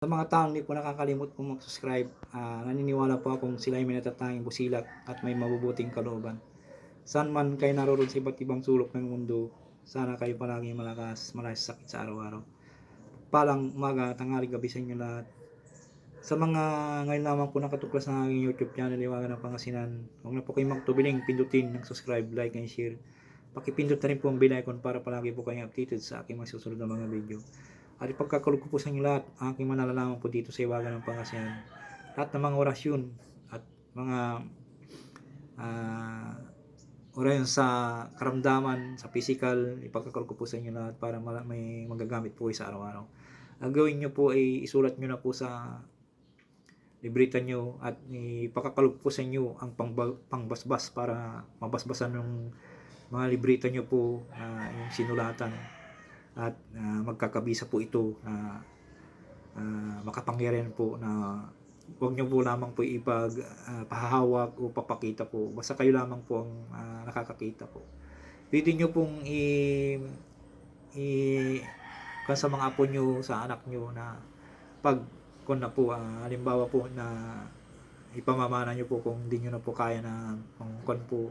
Sa mga taong hindi po nakakalimot po mag-subscribe, ah, naniniwala po akong sila ay may natatanging busilak at may mabubuting kalooban. Saan man kayo naroon sa iba't ibang sulok ng mundo, sana kayo palagi malakas, malakas sakit sa araw-araw. Palang umaga, tanghali, gabi sa inyo lahat. Sa mga ngayon lamang po nakatuklas ng aking YouTube channel, Iwagan ng Pangasinan, huwag na po kayong magtubiling, pindutin ng subscribe, like, and share. Pakipindot na rin po ang bell icon para palagi po kayong updated sa aking mga susunod na mga video. At ipagkakalog ko po sa inyo lahat, ang aking manalalaman po dito sa Iwagan ng Pangasinan. Lahat ng mga orasyon at mga ah, orasyon sa karamdaman, sa physical, ipagkakalog ko po sa inyo lahat para may magagamit po sa araw-araw. Ang gawin nyo po ay isulat nyo na po sa libreta nyo at ipakakalog po sa inyo ang pangba- pangbasbas para mabasbasan ng mga libreta nyo po na yung sinulatan at ah, magkakabisa po ito na ah, makapangyarihan po na huwag nyo po lamang po ipag ah, pahahawak o papakita po. Basta kayo lamang po ang ah, nakakakita po. Pwede nyo pong i, i kan sa mga apo nyo sa anak nyo na pag kung na po ah, halimbawa po na ipamamana nyo po kung hindi nyo na po kaya na pang kon po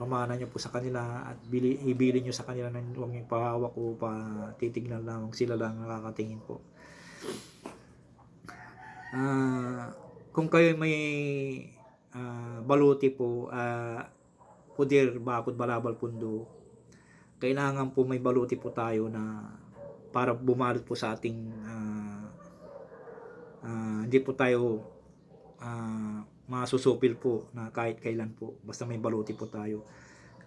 pamana nyo po sa kanila at bili, ibili nyo sa kanila ng huwag nyo pahawak o pa titignan lamang sila lang nakakatingin po. Ah, kung kayo may ah, baluti po ah, pudir bakod balabal pundo kailangan po may baluti po tayo na para bumalot po sa ating ah, ah, hindi po tayo ah, masusupil po na kahit kailan po. Basta may baluti po tayo.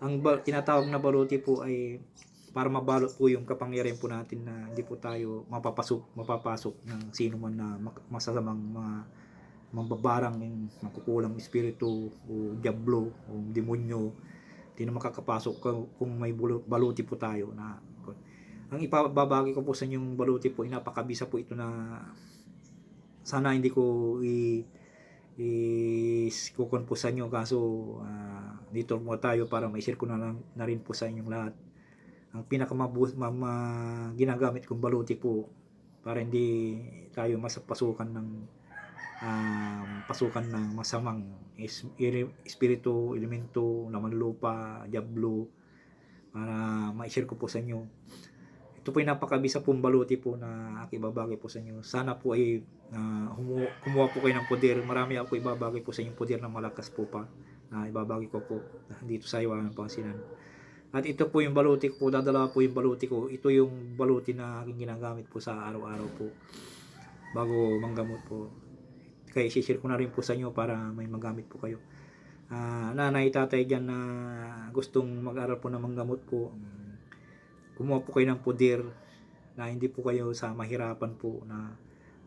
Ang ba- tinatawag na baluti po ay para mabalot po yung kapangyarihan po natin na hindi po tayo mapapasok mapapasok ng sino man na masasamang mga mambabarang yung makukulang espiritu o diablo o demonyo. Hindi na makakapasok kung- may baluti po tayo na ang ipababagi ko po sa inyong baluti po inapakabisa po ito na sana hindi ko i is kukon po sa inyo kaso ah, dito mo tayo para ma-share ko na, lang, na rin po sa inyong lahat. Ang pinakamabu ma, ginagamit kong baluti po para hindi tayo masapasukan ng um, pasukan ng masamang espiritu, elemento, laman lupa, diablo para ma-share ko po sa inyo ito po yung napakabisa pong baluti po na ibabagay po sa inyo. Sana po ay ah, humu- kumuha po kayo ng poder. Marami ako ibabagay po sa inyong poder na malakas po pa na ibabagay ko po dito sa Iwanan Pangasinan. At ito po yung baluti ko po, dadala po yung baluti ko. Ito yung baluti na aking ginagamit po sa araw-araw po bago manggamot po. Kaya share ko na rin po sa inyo para may magamit po kayo. Ah, nanay, tatay dyan na gustong mag-aral po ng manggamot po, kumuha po kayo ng puder na hindi po kayo sa mahirapan po na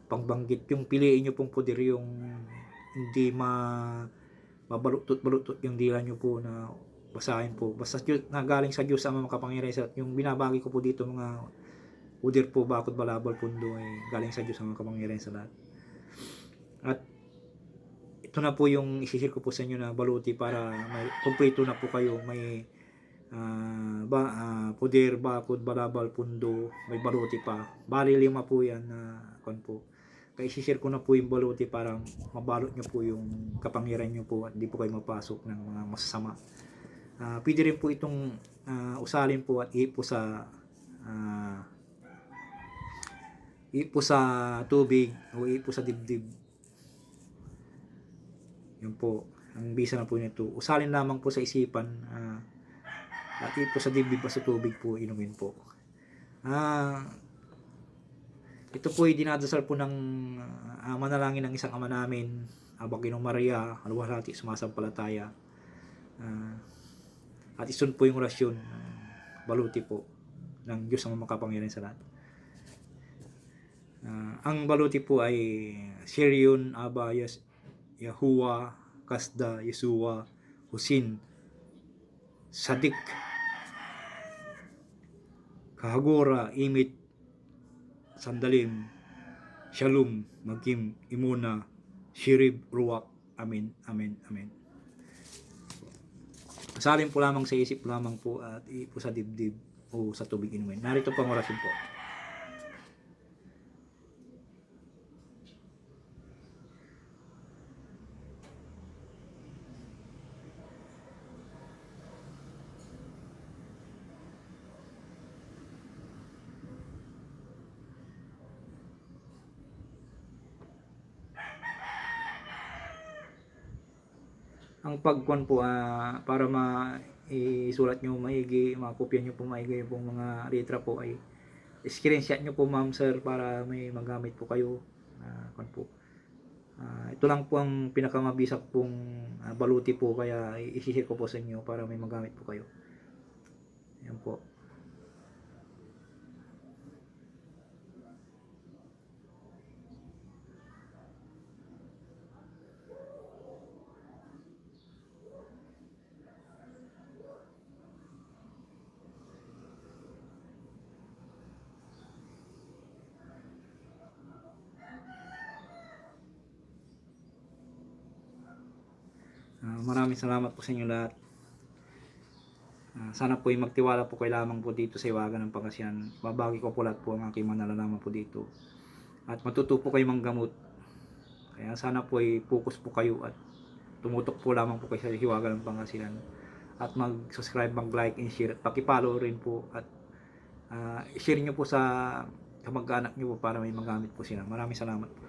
pangbanggit yung piliin nyo pong puder yung hindi ma mabalutot-balutot yung dila nyo po na basahin po. Basta na galing sa Diyos ang makapangyarihan sa yung binabagi ko po dito mga puder po bakod balabal pundo ay galing sa Diyos ang makapangyarihan sa lahat. At ito na po yung isishare ko po sa inyo na baluti para may kumpleto na po kayo may ah, ba, ah, puder, bakod, balabal, pundo, may baluti pa. Bali lima po yan na kon po. Kaya share ko na po yung baluti para mabalot nyo po yung kapangyarihan nyo po at hindi po kayo mapasok ng mga masasama. Ah, pwede rin po itong ah, usalin po at ipo sa ah, ipo sa tubig o ipo sa dibdib. Yun po. Ang bisa na po nito. Usalin lamang po sa isipan. ah, at ipo sa dibdib pa sa tubig po inumin po. Ah, ito po ay dinadasal po ng ah, manalangin ng isang ama namin, Abang Ginong Maria, Alwalhati, Sumasampalataya. Ah, at isun po yung orasyon, ah, baluti po ng Diyos ang makapangyarihan sa lahat. Ah, ang baluti po ay Sirion, Aba, Yas, Yahuwa, Kasda, Yesua, Husin, Sadik, Kahagora, Imit, Sandalim, Shalom, Magkim, Imuna, Shirib, Ruwak. Amen, Amen, Amen. Salin po lamang sa isip lamang po at ipo sa dibdib o sa tubig inumin. Narito po ang orasyon po. Ang pagkuan po ah, para ma isulat nyo maigi, makopya nyo po maigi yung mga letra po ay screenshot nyo po ma'am sir para may magamit po kayo na kuan po. Ah, ito lang po ang pinakamabisa pong ah, baluti po kaya i-share ko po sa inyo para may magamit po kayo. Yan po. Ah, maraming salamat po sa inyo lahat. Ah, sana po ay magtiwala po kayo lamang po dito sa Iwagan ng Pangasinan. Babagi ko po lahat po ang aking mga po dito. At matuto po kayo manggamot. Kaya sana po ay focus po kayo at tumutok po lamang po kayo sa Hiwagan ng Pangasinan. At mag-subscribe, mag-like, and share. At pakipollow rin po. At ah, share nyo po sa kamag-anak nyo po para may magamit po sila. Maraming salamat po.